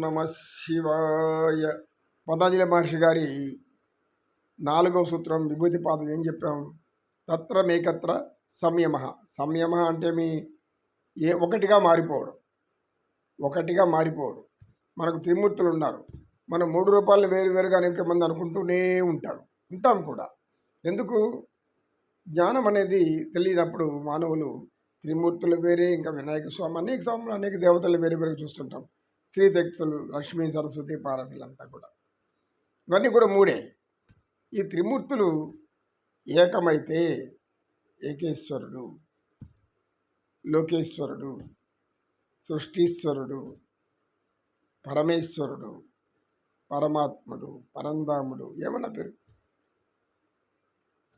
నమ శివాయ. పతాంజలి మహర్షి గారి నాలుగవ సూత్రం విభూతి పాదం ఏం చెప్పాం? తత్ర మేకత్ర సంయమ. సంయమ అంటే మీ ఏ ఒకటిగా మారిపోవడం. ఒకటిగా మారిపోవడం. మనకు త్రిమూర్తులు ఉన్నారు. మనం మూడు రూపాయలు వేరు వేరుగా అనేక మంది అనుకుంటూనే ఉంటారు. ఉంటాం కూడా. ఎందుకు? జ్ఞానం అనేది తెలియనప్పుడు మానవులు త్రిమూర్తులు వేరే ఇంకా వినాయక స్వామి అనేక స్వాములు అనేక దేవతలు వేరే వేరే చూస్తుంటాం. స్త్రీ దక్షులు లక్ష్మీ సరస్వతి పార్వతులంతా కూడా. ఇవన్నీ కూడా మూడే. ఈ త్రిమూర్తులు ఏకమైతే ఏకేశ్వరుడు లోకేశ్వరుడు సృష్టీశ్వరుడు పరమేశ్వరుడు పరమాత్ముడు పరంధాముడు ఏమన్నా పేరు?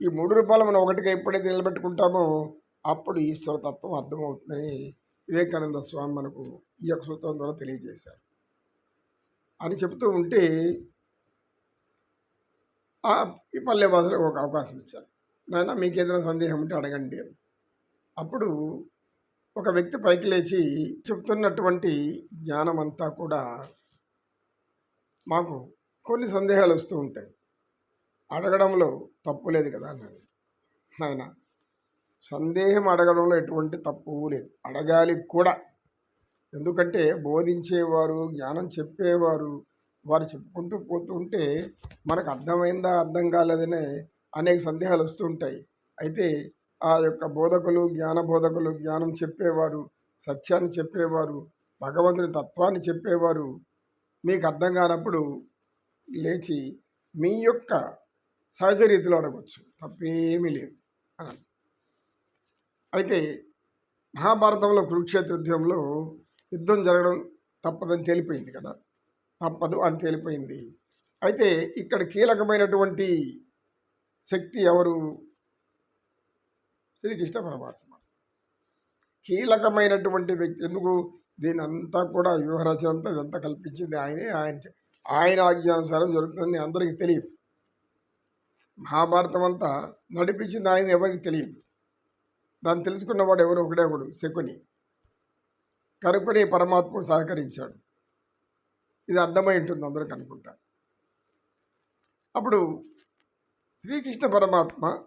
ఈ మూడు రూపాయలు మనం ఒకటిగా ఎప్పుడైతే నిలబెట్టుకుంటామో అప్పుడు ఈశ్వరతత్వం అర్థమవుతుందని వివేకానంద స్వామి మనకు ఈ యొక్క సూత్రం ద్వారా తెలియజేశారు. అని చెబుతూ ఉంటే ఆ ఈ పల్లె భాషలో ఒక అవకాశం ఇచ్చారు. నాయన మీకు ఏదైనా సందేహం ఉంటే అడగండి అని. అప్పుడు ఒక వ్యక్తి పైకి లేచి చెప్తున్నటువంటి జ్ఞానం అంతా కూడా మాకు కొన్ని సందేహాలు వస్తూ ఉంటాయి. అడగడంలో తప్పు లేదు కదా అన్నాడు. ఆయన సందేహం అడగడంలో ఎటువంటి తప్పు లేదు. అడగాలి కూడా. ఎందుకంటే బోధించేవారు జ్ఞానం చెప్పేవారు వారు చెప్పుకుంటూ పోతుంటే మనకు అర్థమైందా అర్థం కాలేదనే అనేక సందేహాలు వస్తుంటాయి అయితే ఆ యొక్క బోధకులు జ్ఞాన బోధకులు జ్ఞానం చెప్పేవారు సత్యాన్ని చెప్పేవారు భగవంతుని తత్వాన్ని చెప్పేవారు మీకు అర్థం కానప్పుడు లేచి మీ యొక్క సహజ రీతిలో అడగవచ్చు తప్పేమీ లేదు. అని అయితే మహాభారతంలో కురుక్షేత్ర యుద్ధంలో యుద్ధం జరగడం తప్పదని తేలిపోయింది కదా. తప్పదు అని తేలిపోయింది. అయితే ఇక్కడ కీలకమైనటువంటి శక్తి ఎవరు? శ్రీకృష్ణ పరమాత్మ. కీలకమైనటువంటి వ్యక్తి ఎందుకు? దీని అంతా కూడా వ్యూహరచ అంతా ఇదంతా కల్పించింది ఆయనే. ఆయన ఆయన ఆజ్ఞానుసారం జరుగుతుంది అందరికీ తెలియదు. మహాభారతం అంతా నడిపించింది ఆయన ఎవరికి తెలియదు. దాన్ని తెలుసుకున్నవాడు ఎవరు? ఒకడే ఒకడు శకుని. కనుక్కొని పరమాత్ముడు సహకరించాడు. ఇది అర్థమై ఉంటుంది అందరూ కనుక్కుంటా అప్పుడు శ్రీకృష్ణ పరమాత్మ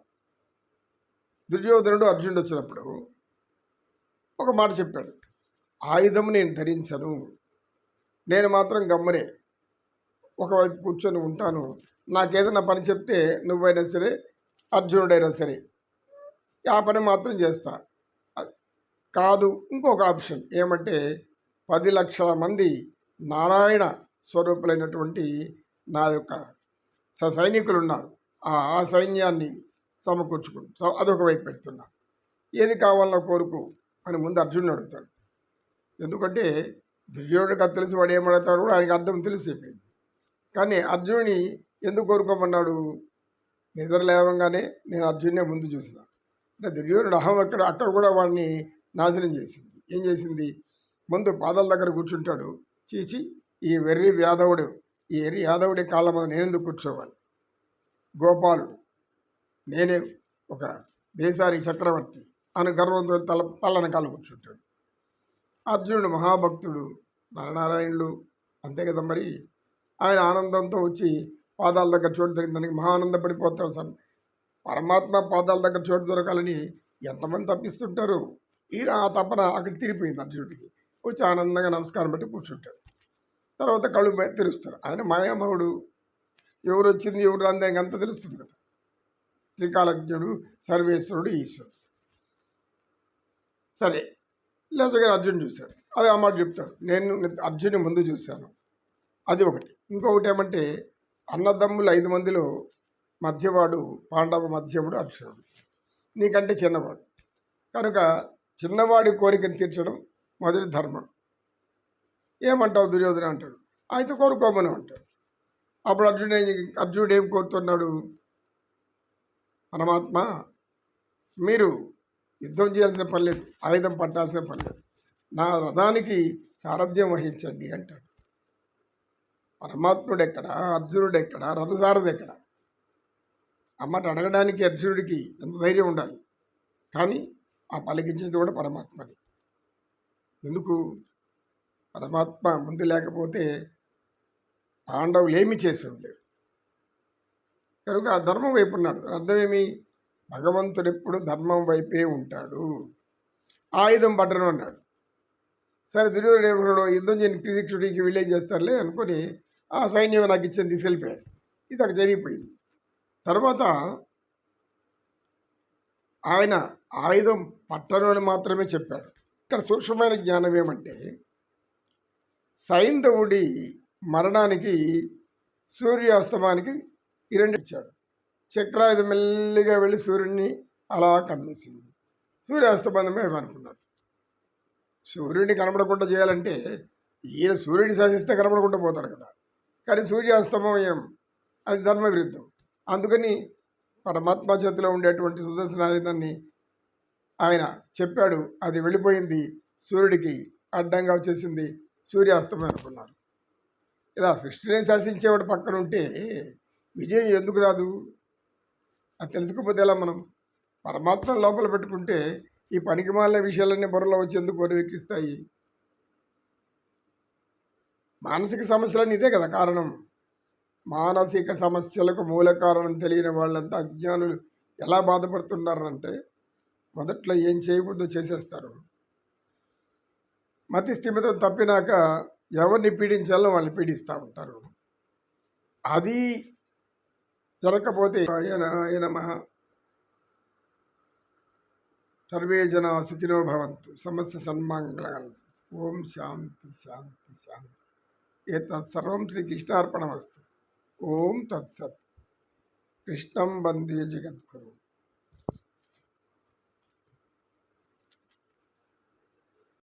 దుర్యోధనుడు అర్జునుడు వచ్చినప్పుడు ఒక మాట చెప్పాడు. ఆయుధం నేను ధరించను. నేను మాత్రం గమ్మనే ఒకవైపు కూర్చొని ఉంటాను. నాకేదైనా పని చెప్తే నువ్వైనా సరే అర్జునుడైనా సరే ఆ పని మాత్రం చేస్తా. కాదు ఇంకొక ఆప్షన్ ఏమంటే పది లక్షల మంది నారాయణ స్వరూపులైనటువంటి నా యొక్క సైనికులు ఉన్నారు ఆ సైన్యాన్ని సమకూర్చుకుంటూ అదొక వైపు పెడుతున్నా. ఏది కావాలన్నా కోరుకు అని ముందు అర్జునుడు అడుగుతాడు. ఎందుకంటే దుర్యోధనుడికి అది తెలిసి వాడు ఏమడతాడు ఆయనకి అర్థం తెలిసిపోయింది. కానీ అర్జునుని ఎందుకు కోరుకోమన్నాడు? నిద్ర లేవంగానే నేను అర్జునే ముందు చూసినా. అంటే దుర్యోధనుడు అహం అక్కడ అక్కడ కూడా వాడిని నాశనం చేసింది. ఏం చేసింది? ముందు పాదాల దగ్గర కూర్చుంటాడు. చీచి ఈ వెర్రి యాదవుడు ఈ ఎర్రి యాదవుడి కాళ్ళ మీద నేను ఎందుకు కూర్చోవాలి? గోపాలుడు నేనే ఒక దేశారి చక్రవర్తి అని గర్వంతో తల పల్లన కాళ్ళు కూర్చుంటాడు. అర్జునుడు మహాభక్తుడు నరనారాయణుడు అంతే కదా మరి? ఆయన ఆనందంతో వచ్చి పాదాల దగ్గర చోటు దొరికిందానికి మహా ఆనందపడిపోతాడు సార్ పరమాత్మ పాదాల దగ్గర చోటు దొరకాలని ఎంతమంది తప్పిస్తుంటారు? ఈయన ఆ తపన అక్కడ తిరిగిపోయింది అర్జునుడికి వచ్చి ఆనందంగా నమస్కారం పెట్టి కూర్చుంటాడు. తర్వాత కళ్ళు తెరుస్తారు. ఆయన మాయామహుడు. ఎవరు వచ్చింది ఎవరు రాంది అంత తెలుస్తుంది కదా. త్రికాలజ్ఞుడు సర్వేశ్వరుడు ఈశ్వరుడు. సరే లేచగా అర్జున్ చూశాడు. అది ఆ మాట చెప్తాడు. నేను అర్జున్ని ముందు చూశాను. అది ఒకటి. ఇంకొకటి ఏమంటే అన్నదమ్ములు ఐదు మందిలో మధ్యవాడు పాండవ మధ్యముడు అర్జునుడు. నీకంటే చిన్నవాడు. కనుక చిన్నవాడి కోరికను తీర్చడం మొదటి ధర్మం. ఏమంటావు దుర్యోధన అంటాడు. అయితే కోరుకోమని అంటాడు. అప్పుడు అర్జునుడు ఏం- అర్జునుడు ఏం కోరుతున్నాడు? పరమాత్మ మీరు యుద్ధం చేయాల్సిన పని లేదు ఆయుధం పట్టాల్సిన పని లేదు. నా రథానికి సారథ్యం వహించండి అంటాడు. పరమాత్ముడు ఎక్కడ అర్జునుడు ఎక్కడ రథసారథి ఎక్కడ? అమ్మట అడగడానికి అర్జునుడికి ఎంత ధైర్యం ఉండాలి. కానీ ఆ పలికించేది కూడా పరమాత్మది. ఎందుకు? పరమాత్మ ముందు లేకపోతే పాండవులు ఏమి చేసి ఉండలేరు కనుక ఆ ధర్మం వైపు ఉన్నాడు. అర్థమేమి భగవంతుడు ఎప్పుడు ధర్మం వైపే ఉంటాడు. ఆయుధం పట్టడం అన్నాడు. సరే దుర్యోధనుడు యుద్ధం చేయని శ్రీకృష్ణుడికి విలేజ్ చేస్తారులే అనుకొని ఆ సైన్యం నాకు ఇచ్చింది తీసుకెళ్ళిపోయాడు. ఇది అక్కడ జరిగిపోయింది. తర్వాత ఆయన ఆయుధం పట్టణని మాత్రమే చెప్పాడు ఇక్కడ సూక్ష్మమైన జ్ఞానం ఏమంటే సైంధవుడి మరణానికి సూర్యాస్తమానికి ఇరండి ఇచ్చాడు. చక్రాయుధం మెల్లిగా వెళ్ళి సూర్యుడిని అలా కమ్మేసింది. సూర్యాస్తమానమే అనుకున్నాడు సూర్యుడిని కనబడకుండా చేయాలంటే ఈయన సూర్యుడిని శాసిస్తే కనబడకుండా పోతాడు కదా. కానీ సూర్యాస్తమయం అది ధర్మ విరుద్ధం అందుకని పరమాత్మ చేతిలో ఉండేటువంటి సుదర్శనాయుధాన్ని ఆయన చెప్పాడు అది వెళ్ళిపోయింది సూర్యుడికి అడ్డంగా వచ్చేసింది సూర్యాస్తమయం అనుకున్నారు ఇలా సృష్టిని శాసించేవాడు పక్కన ఉంటే విజయం ఎందుకు రాదు? అది తెలుసుకోకపోతే ఎలా మనం? పరమాత్మ లోపల పెట్టుకుంటే ఈ పనికి మాలిన విషయాలన్నీ బుర్రలో వచ్చేందుకు పరివెక్కిస్తాయి మానసిక సమస్యలన్నీ ఇదే కదా కారణం. మానసిక సమస్యలకు మూల కారణం తెలియని వాళ్ళంతా అజ్ఞానులు ఎలా బాధపడుతున్నారంటే మొదట్లో ఏం చేయకూడదు చేసేస్తారు. మతి స్థిమితం తప్పినాక ఎవరిని పీడించాలో వాళ్ళని పీడిస్తూ ఉంటారు. అది జరగకపోతే ఆయన ఆయన మహా సర్వే జన సుఖినో భవంతు. సమస్య సన్మంగళ ఓం శాంతి శాంతి శాంతి. ఏతత్ సర్వం శ్రీకృష్ణార్పణమస్తు ओम तत्सत। कृष्णम बंदे जगत करो